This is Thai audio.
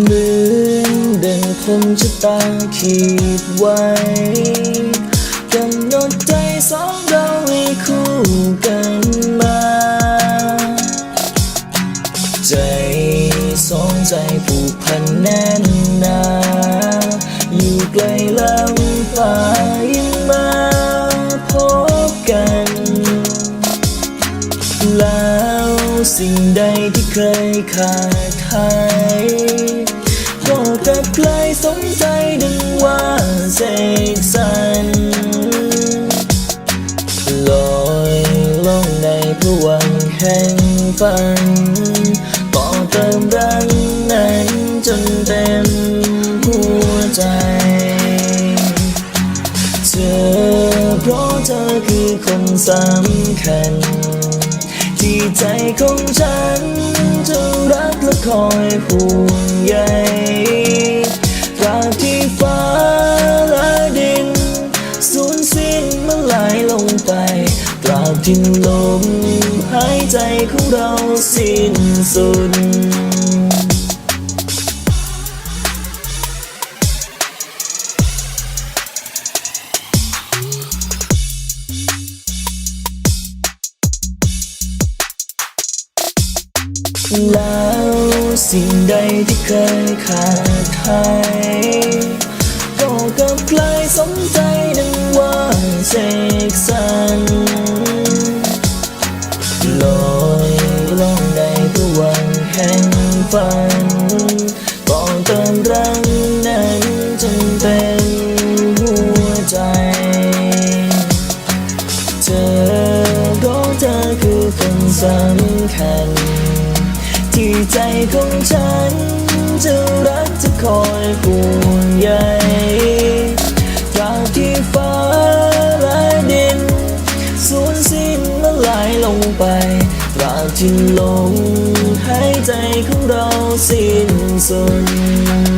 เหมือนดังคงจะตาขีดไว้กำหนดใจสองเราให้คู่กันมา ใจสองใจผูกพันแน่นหนาอยู่ไกลลำฟ้ายังมาพบกัน แล้วสิ่งใดที่เคยขาดหาย เสกสรรลอยล่องในพวังแห่งฝันต่อเติมรังนั้นจนเต็มหัวใจเธอเพราะเธอคือคนสำคัญ ที่ใจของฉันจะรักและคอยห่วงใย ที่ลมหายใจของเราสิ้นสุดแล้วสิ่งใดที่เคยขาดหายก็กลับกลายสมใจดังว่าเสกสรร ล่องในพวังแห่งฝันก่อนเติมรังนั้นจนเต็มหัวใจ เธอเพราะเธอคือคนสำคัญ ที่ใจของฉัน จะรักจะคอยห่วงใยตราบที่ฟ้าและดินสูญสิ้นและไหลลงไป ที่ลมหายใจของเราสิ้นสุด